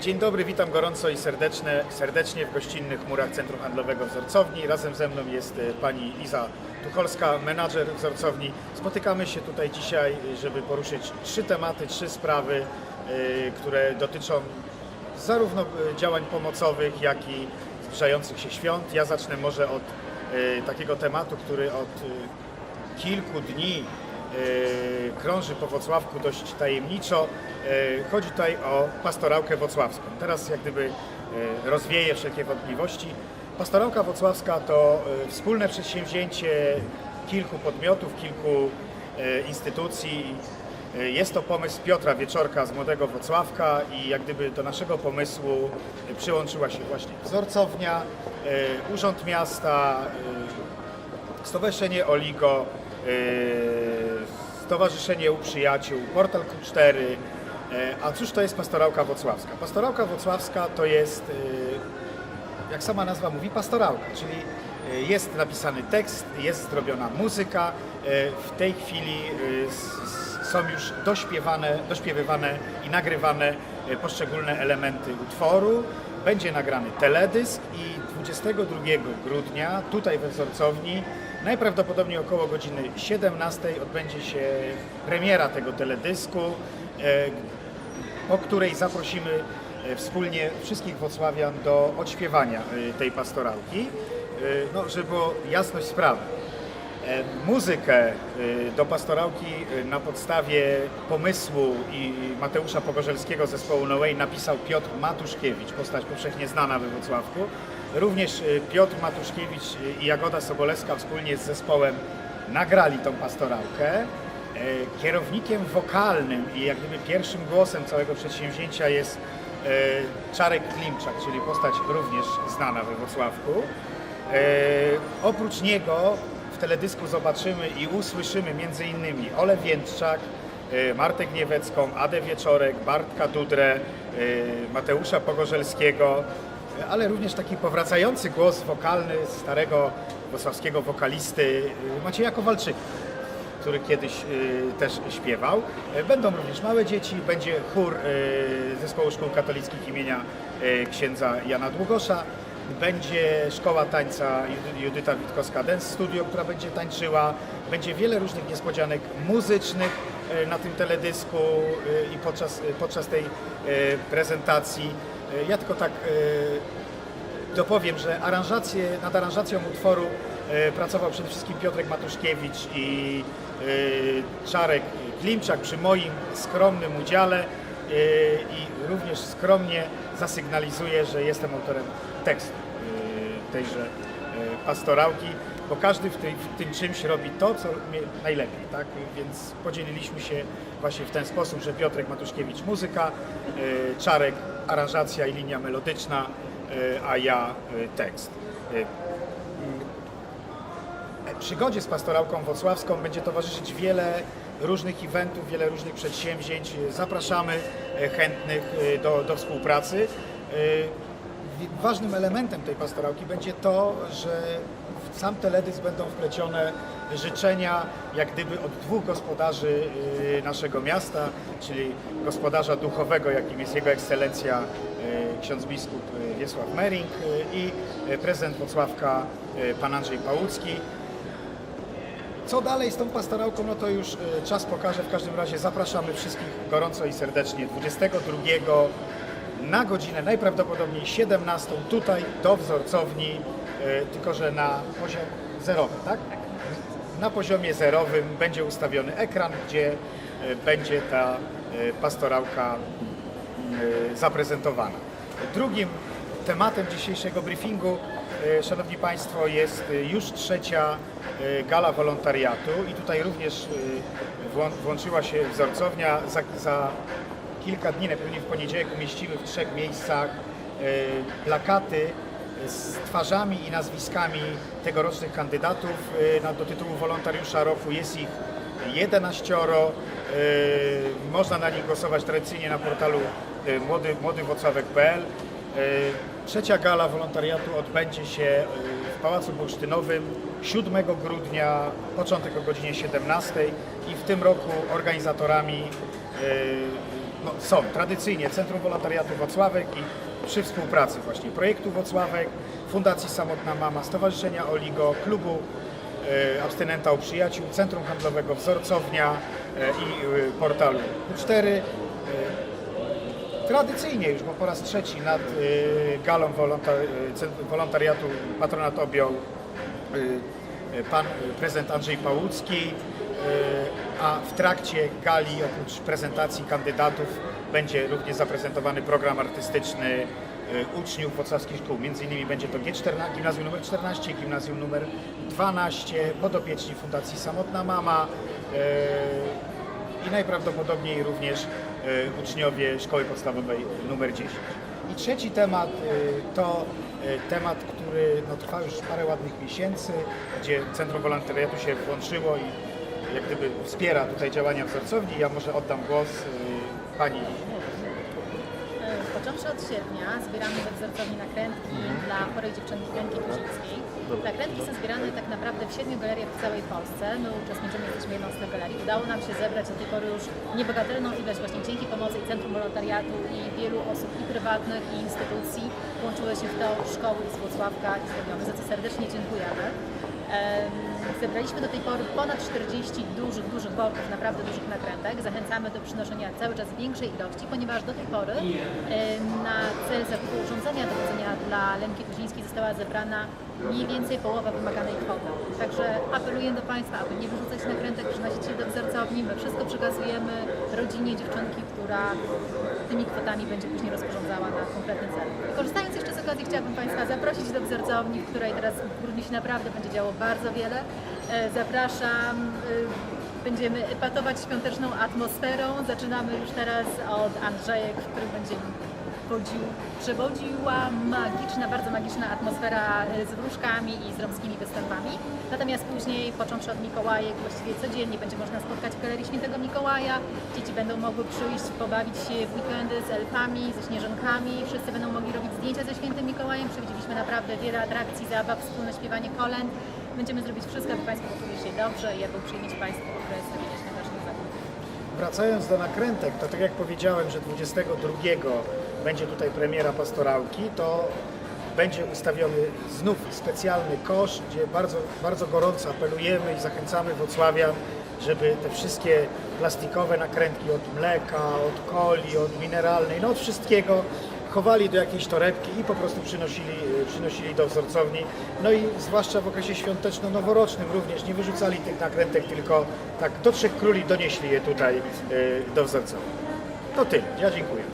Dzień dobry, witam gorąco i serdecznie w gościnnych murach Centrum Handlowego Wzorcowni. Razem ze mną jest e, pani Iza Tucholska, menadżer wzorcowni. Spotykamy się tutaj dzisiaj, żeby poruszyć trzy tematy, trzy sprawy, e, które dotyczą zarówno e, działań pomocowych, jak i zbliżających się świąt. Ja zacznę może od takiego tematu, który od kilku dni krąży po Wocławku dość tajemniczo. E, Chodzi tutaj o pastorałkę wocławską. Teraz jak gdyby e, rozwieję wszelkie wątpliwości. Pastorałka wocławska to e, wspólne przedsięwzięcie kilku podmiotów, kilku e, instytucji. E, Jest to pomysł Piotra Wieczorka z Młodego Wocławka i jak gdyby do naszego pomysłu e, przyłączyła się właśnie wzorcownia, e, Urząd Miasta, e, Stowarzyszenie Oligo, e, Stowarzyszenie U Przyjaciół, Portal Q4. e, A cóż to jest pastorałka wocławska? Pastorałka wocławska to jest, e, jak sama nazwa mówi, pastorałka, czyli e, jest napisany tekst, jest zrobiona muzyka. W tej chwili są już dośpiewane, dośpiewywane i nagrywane poszczególne elementy utworu. Będzie nagrany teledysk i 22 grudnia tutaj we wzorcowni najprawdopodobniej około godziny 17 odbędzie się premiera tego teledysku, e, po której zaprosimy e, wspólnie wszystkich wocławian do odśpiewania e, tej pastorałki. E, No, żeby jasność sprawy. E, Muzykę e, do pastorałki e, na podstawie pomysłu i Mateusza Pogorzelskiego zespołu No Way napisał Piotr Matuszkiewicz, postać powszechnie znana we Wrocławku. Również Piotr Matuszkiewicz i Jagoda Sobolewska wspólnie z zespołem nagrali tą pastorałkę. Kierownikiem wokalnym i jak gdyby pierwszym głosem całego przedsięwzięcia jest Czarek Klimczak, czyli postać również znana we Wrocławku. Oprócz niego teledysku zobaczymy i usłyszymy m.in. Ole Więdczak, e, Martę Gniewecką, Adę Wieczorek, Bartka Dudrę, e, Mateusza Pogorzelskiego, e, ale również taki powracający głos wokalny starego wrocławskiego wokalisty Macieja Kowalczyka który kiedyś y, też śpiewał. Będą również małe dzieci, będzie chór y, Zespołu Szkół Katolickich imienia y, księdza Jana Długosza, będzie szkoła tańca Judy- Judyta Witkowska Dance Studio, która będzie tańczyła, będzie wiele różnych niespodzianek muzycznych y, na tym teledysku y, i podczas, y, podczas tej prezentacji. Ja tylko tak dopowiem, że aranżację, nad aranżacją utworu e, pracował przede wszystkim Piotrek Matuszkiewicz i e, Czarek Klimczak przy moim skromnym udziale e, i również skromnie zasygnalizuję, że jestem autorem tekstu e, tejże e, pastorałki, bo każdy w, tej, w tym czymś robi to, co najlepiej, tak? Więc podzieliliśmy się właśnie w ten sposób, że Piotrek Matuszkiewicz muzyka, Czarek aranżacja i linia melodyczna, a ja tekst. E, Przygodzie z pastorałką wocławską będzie towarzyszyć wiele różnych eventów, wiele różnych przedsięwzięć. Zapraszamy e, chętnych e, do, do współpracy. E, Ważnym elementem tej pastorałki będzie to, że w sam teledysk będą wplecione życzenia jak gdyby od dwóch gospodarzy naszego miasta, czyli gospodarza duchowego, jakim jest Jego Ekscelencja ksiądz biskup Wiesław Mering i prezydent Wocławka e, pan Andrzej Pałucki. Co dalej z tą pastorałką, no to już e, czas pokaże. W każdym razie zapraszamy wszystkich gorąco i serdecznie 22 na godzinę najprawdopodobniej 17 tutaj do wzorcowni, e, tylko że na poziom zerowy, tak? Na poziomie zerowym będzie ustawiony ekran, gdzie e, będzie ta pastorałka zaprezentowana. Drugim tematem dzisiejszego briefingu, Szanowni Państwo, jest e, już trzecia e, gala wolontariatu i tutaj również e, włą- włączyła się wzorcownia. Za, za kilka dni, najpewniej w poniedziałek, umieścimy w trzech miejscach e, plakaty z twarzami i nazwiskami tegorocznych kandydatów e, do tytułu wolontariusza roku. Jest ich 11. e, Można na nich głosować tradycyjnie na portalu e, młody, młodywocławek.pl. E, Trzecia gala wolontariatu odbędzie się e, w Pałacu Bursztynowym 7 grudnia, początek o godzinie 17 i w tym roku organizatorami e, no, są tradycyjnie Centrum Wolontariatu Wocławek i przy współpracy właśnie projektu Wocławek, Fundacji Samotna Mama, Stowarzyszenia Oligo, Klubu Abstynenta u Przyjaciół, Centrum Handlowego Wzorcownia i portalu U4. Tradycyjnie już, bo po raz trzeci nad e, galą wolontariatu patronat objął e, pan e, prezydent Andrzej Pałucki, a w trakcie gali oprócz prezentacji kandydatów będzie również zaprezentowany program artystyczny uczniów wrocławskich szkół. Między innymi będzie to G14, gimnazjum numer 14, gimnazjum numer 12, podopieczni Fundacji Samotna Mama i najprawdopodobniej również uczniowie szkoły podstawowej numer 10. I trzeci temat e, to e, temat, który no, trwa już parę ładnych miesięcy, gdzie Centrum Wolontariatu się włączyło i jak gdyby wspiera tutaj działania wzorcowni. Ja może oddam głos Pani Począwszy od sierpnia zbieramy we wzorcowni nakrętki dla chorej dziewczynki Lenki Tuzińskiej. Nakrętki są zbierane tak naprawdę w siedmiu galeriach w całej Polsce. My uczestniczymy, jesteśmy jedną z tych galerii. Udało nam się zebrać do tej pory już niebagatelną ilość właśnie dzięki pomocy i Centrum Wolontariatu i wielu osób i prywatnych i instytucji. Włączyły się w to szkoły z Włocławka i z za co serdecznie dziękujemy. Zebraliśmy do tej pory ponad 40 dużych, dużych worków, naprawdę dużych nakrętek. Zachęcamy do przynoszenia cały czas większej ilości, ponieważ do tej pory na cel zakupu urządzenia do chodzenia dla Lenki Tuzińskiej została zebrana mniej więcej połowa wymaganej kwoty. Także apeluję do Państwa, aby nie wyrzucać nakrętek, przynosić się do wzorcowni. My wszystko przekazujemy rodzinie dziewczynki, która tymi kwotami będzie później rozporządzała na kompletny cel. I korzystając jeszcze z okazji, chciałabym Państwa zaprosić do wzorcowni, w której teraz w grudniu się naprawdę będzie działo bardzo wiele. E, Zapraszam. y, Będziemy epatować świąteczną atmosferą. Zaczynamy już teraz od Andrzejek, w którym będzie wodził, przewodziła magiczna, bardzo magiczna atmosfera y, z wróżkami i z romskimi występami. Natomiast później, począwszy od Mikołajek, właściwie codziennie będzie można spotkać w Galerii Świętego Mikołaja. Dzieci będą mogły przyjść, pobawić się w weekendy z elfami, ze śnieżynkami. Wszyscy będą mogli robić zdjęcia ze Świętym Mikołajem. Przewidzieliśmy naprawdę wiele atrakcji, zabaw, wspólne śpiewanie kolęd. Będziemy zrobić wszystko, aby Państwo poczuli się dobrze i aby uprzyjemnić Państwu okres. Wracając do nakrętek, to tak jak powiedziałem, że 22 będzie tutaj premiera pastorałki, to będzie ustawiony znów specjalny kosz, gdzie bardzo, bardzo gorąco apelujemy i zachęcamy Wrocławian, żeby te wszystkie plastikowe nakrętki od mleka, od coli, od mineralnej, no od wszystkiego chowali do jakiejś torebki i po prostu przynosili, przynosili do wzorcowni. No i zwłaszcza w okresie świąteczno-noworocznym również nie wyrzucali tych nakrętek, tylko tak do Trzech Króli donieśli je tutaj y, do wzorcowni. To tyle. Ja dziękuję.